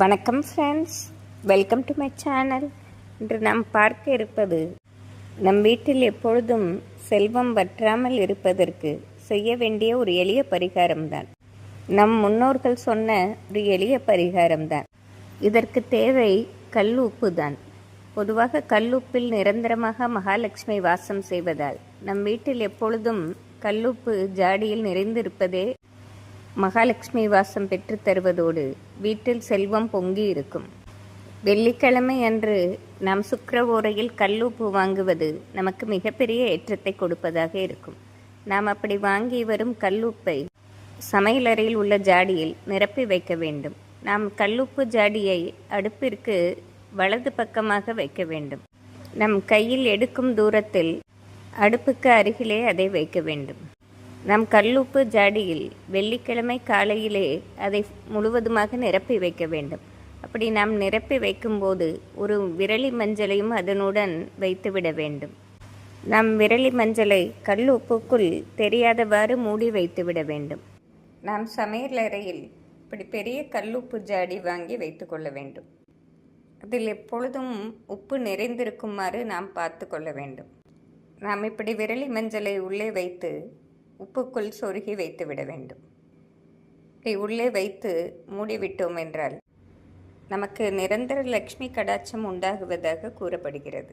வணக்கம் friends welcome to my channel இன்று நாம் பார்க்க இருப்பது நம் வீட்டில் எப்பொழுதும் செல்வம் வற்றாமல் இருப்பதற்கு செய்ய வேண்டிய ஒரு எளிய பரிகாரம்தான். நம் முன்னோர்கள் சொன்ன ஒரு எளிய பரிகாரம்தான். இதற்கு தேவை கல் உப்பு தான் பொதுவாக கல்லுப்பில் நிரந்தரமாக மகாலட்சுமி வாசம் செய்வதால் நம் வீட்டில் எப்பொழுதும் கல்லுப்பு ஜாடியில் நிறைந்திருப்பதே மகாலட்சுமி வாசம் பெற்றுத் தருவதோடு வீட்டில் செல்வம் பொங்கி இருக்கும். வெள்ளிக்கிழமை அன்று நாம் சுக்கர ஓரையில் கல்லுப்பு வாங்குவது நமக்கு மிகப்பெரிய ஏற்றத்தை கொடுப்பதாக இருக்கும். நாம் அப்படி வாங்கி வரும் கல்லுப்பை சமையலறையில் உள்ள ஜாடியில் நிரப்பி வைக்க வேண்டும். நாம் கல்லுப்பு ஜாடியை அடுப்பிற்கு வலது பக்கமாக வைக்க வேண்டும். நம் கையில் எடுக்கும் தூரத்தில் அடுப்புக்கு அருகிலே அதை வைக்க வேண்டும். நம் கல்லுப்பு ஜாடியில் வெள்ளிக்கிழமை காலையிலே அதை முழுவதுமாக நிரப்பி வைக்க வேண்டும். அப்படி நாம் நிரப்பி வைக்கும்போது ஒரு விரலி மஞ்சளையும் அதனுடன் வைத்துவிட வேண்டும். நம் விரலி மஞ்சளை கல்லுப்புக்குள் தெரியாதவாறு மூடி வைத்துவிட வேண்டும். நாம் சமையலறையில் இப்படி பெரிய கல்லுப்பு ஜாடி வாங்கி வைத்துக்கொள்ள வேண்டும். அதில் எப்பொழுதும் உப்பு நிறைந்திருக்குமாறு நாம் பார்த்து கொள்ள வேண்டும். நாம் இப்படி விரலி மஞ்சளை உள்ளே வைத்து உப்புக்குள் சொருகி வைத்து விட வேண்டும். இப்படி உள்ளே வைத்து மூடிவிட்டோம் என்றால் நமக்கு நிரந்தர லக்ஷ்மி கடாட்சம் உண்டாகுவதாக கூறப்படுகிறது.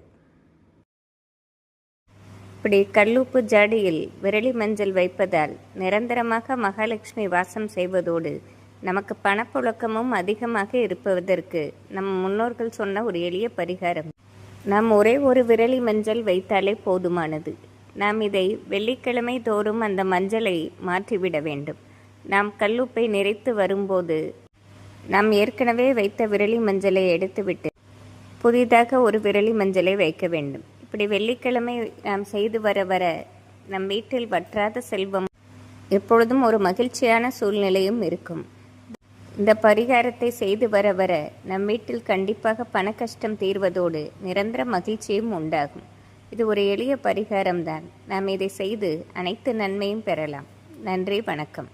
இப்படி கல்லுப்பு ஜாடியில் விரலி மஞ்சள் வைப்பதால் நிரந்தரமாக மகாலட்சுமி வாசம் செய்வதோடு நமக்கு பணப்புழக்கமும் அதிகமாக இருப்பதற்கு நம் முன்னோர்கள் சொன்ன ஒரு எளிய பரிகாரம். நாம் ஒரே ஒரு விரலி மஞ்சள் வைத்தாலே போதுமானது. நாம் இதை வெள்ளிக்கிழமை தோறும் அந்த மஞ்சளை மாற்றிவிட வேண்டும். நாம் கல்லுப்பை நிறைத்து வரும்போது நாம் ஏற்கனவே வைத்த விரலி மஞ்சளை எடுத்துவிட்டு புதிதாக ஒரு விரலி மஞ்சளை வைக்க வேண்டும். இப்படி வெள்ளிக்கிழமை நாம் செய்து வர வர நம் வீட்டில் வற்றாத செல்வம் எப்பொழுதும் ஒரு மகிழ்ச்சியான சூழ்நிலையும் இருக்கும். இந்த பரிகாரத்தை செய்து வர வர நம் வீட்டில் கண்டிப்பாக பண கஷ்டம் தீர்வதோடு நிரந்தர மகிழ்ச்சியும் உண்டாகும். இது ஒரு எளிய பரிகாரம்தான். நாம் இதை செய்து அனைத்து நன்மையும் பெறலாம். நன்றி வணக்கம்.